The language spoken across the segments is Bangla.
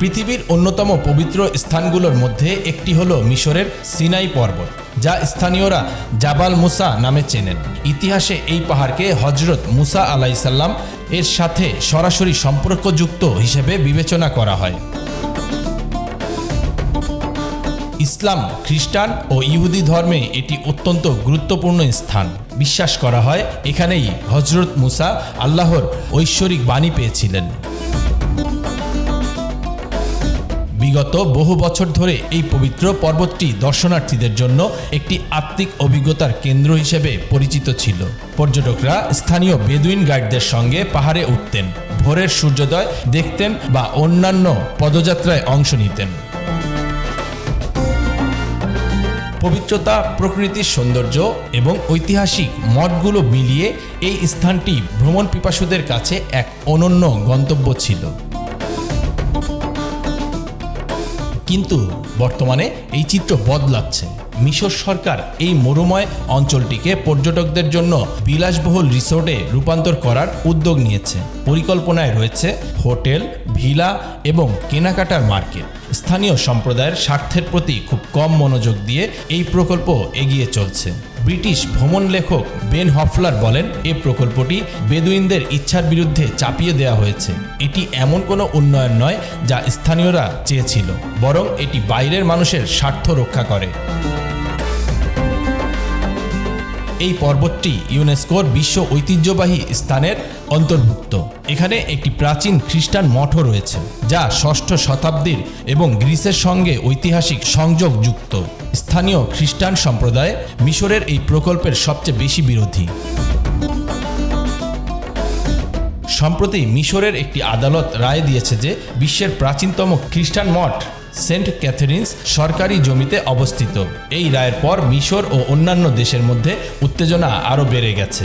পৃথিবীর অন্যতম পবিত্র স্থানগুলোর মধ্যে একটি হলো মিশরের সিনাই পর্বত, যা স্থানীয়রা জাবাল মুসা নামে চেনেন। ইতিহাসে এই পাহাড়কে হজরত মুসা আলাইসাল্লাম এর সাথে সরাসরি সম্পর্কযুক্ত হিসেবে বিবেচনা করা হয়। ইসলাম, খ্রিস্টান ও ইহুদি ধর্মে এটি অত্যন্ত গুরুত্বপূর্ণ স্থান। বিশ্বাস করা হয়, এখানেই হজরত মুসা আল্লাহর ঐশ্বরিক বাণী পেয়েছিলেন। বিগত বহু বছর ধরে এই পবিত্র পর্বতটি দর্শনার্থীদের জন্য একটি আত্মিক অভিজ্ঞতার কেন্দ্র হিসেবে পরিচিত ছিল। পর্যটকরা স্থানীয় বেদুইন গাইডদের সঙ্গে পাহাড়ে উঠতেন, ভোরের সূর্যোদয় দেখতেন বা অন্যান্য পদযাত্রায় অংশ নিতেন। পবিত্রতা, প্রকৃতির সৌন্দর্য এবং ঐতিহাসিক মঠগুলো মিলিয়ে এই স্থানটি ভ্রমণ পিপাসুদের কাছে এক অনন্য গন্তব্য ছিল। কিন্তু বর্তমানে এই চিত্র বদলাচ্ছে। মিশর সরকার এই মরুময় অঞ্চলটিকে পর্যটকদের জন্য বিলাসবহুল রিসোর্টে রূপান্তর করার উদ্যোগ নিয়েছে। পরিকল্পনায় রয়েছে হোটেল, ভিলা এবং কেনাকাটার মার্কেট। স্থানীয় সম্প্রদায়ের স্বার্থের প্রতি খুব কম মনোযোগ দিয়ে এই প্রকল্প এগিয়ে চলছে। ব্রিটিশ ভ্রমণ লেখক বেন হফলার বলেন, এ প্রকল্পটি বেদুইনদের ইচ্ছার বিরুদ্ধে চাপিয়ে দেওয়া হয়েছে। এটি এমন কোনো উন্নয়ন নয় যা স্থানীয়রা চেয়েছিল, বরং এটি বাইরের মানুষের স্বার্থ রক্ষা করে। এই পর্বতটি ইউনেস্কোর বিশ্ব ঐতিহ্যবাহী স্থানের অন্তর্ভুক্ত। এখানে একটি প্রাচীন খ্রিস্টান মঠও রয়েছে, যা ষষ্ঠ শতাব্দীর এবং গ্রিসের সঙ্গে ঐতিহাসিক সংযোগ যুক্ত স্থানীয় খ্রিস্টান সম্প্রদায় মিশরের এই প্রকল্পের সবচেয়ে বেশি বিরোধী। সম্প্রতি মিশরের একটি আদালত রায় দিয়েছে যে বিশ্বের প্রাচীনতম খ্রিস্টান মঠ সেন্ট ক্যাথরিন্স সরকারি জমিতে অবস্থিত। এই রায়ের পর মিশর ও অন্যান্য দেশের মধ্যে উত্তেজনা আরও বেড়ে গেছে।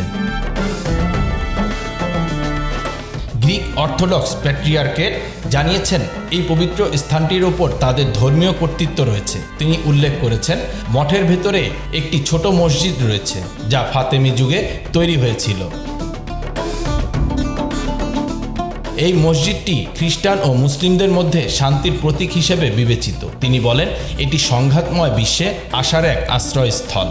গ্রিক অর্থোডক্স প্যাট্রিয়ার্কেট জানিয়েছেন, এই পবিত্র স্থানটির ওপর তাদের ধর্মীয় কর্তৃত্ব রয়েছে। তিনি উল্লেখ করেছেন, মঠের ভেতরে একটি ছোট মসজিদ রয়েছে, যা ফাতেমি যুগে তৈরি হয়েছিল। এই মসজিদটি খ্রিস্টান ও মুসলিমদের মধ্যে শান্তির প্রতীক হিসেবে বিবেচিত। তিনি বলেন, এটি সংঘাতময় বিশ্বে আশার এক আশ্রয়স্থল।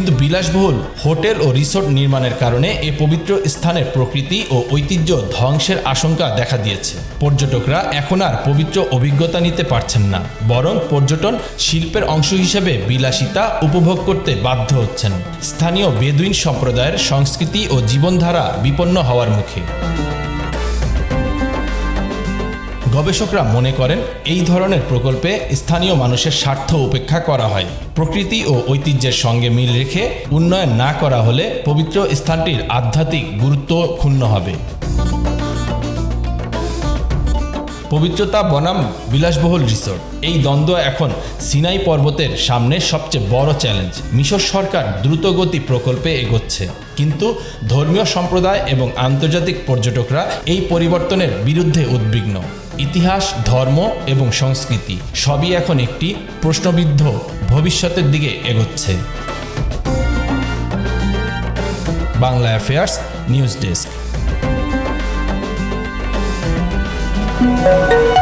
কিন্তু বিলাসবহুল হোটেল ও রিসোর্ট নির্মাণের কারণে এ পবিত্র স্থানের প্রকৃতি ও ঐতিহ্য ধ্বংসের আশঙ্কা দেখা দিয়েছে। পর্যটকরা এখন আর পবিত্র অভিজ্ঞতা নিতে পারছেন না, বরং পর্যটন শিল্পের অংশ হিসেবে বিলাসিতা উপভোগ করতে বাধ্য হচ্ছেন। স্থানীয় বেদুইন সম্প্রদায়ের সংস্কৃতি ও জীবনধারা বিপন্ন হওয়ার মুখে। গবেষকরা মনে করেন এই ধরনের প্রকল্পে স্থানীয় মানুষের স্বার্থ উপেক্ষা করা হয়। প্রকৃতি ও ঐতিহ্যের সঙ্গে মিল রেখে উন্নয়ন না করা হলে পবিত্র স্থানটির আধ্যাত্মিক গুরুত্ব ক্ষুণ্ণ হবে। পবিত্রতা বনাম বিলাসবহুল রিসোর্ট। এই দ্বন্দ্ব এখন সিনাই পর্বতের সামনে সবচেয়ে বড় চ্যালেঞ্জ। মিশর সরকার দ্রুতগতি প্রকল্পে এগোচ্ছে। কিন্তু ধর্মীয় সম্প্রদায় এবং আন্তর্জাতিক পর্যটকরা এই পরিবর্তনের বিরুদ্ধে উদ্বিগ্ন। ইতিহাস, ধর্ম এবং সংস্কৃতি সবই এখন একটি প্রশ্নবিদ্ধ ভবিষ্যতের দিকে এগোচ্ছে। Bangla affairs, news desk. Música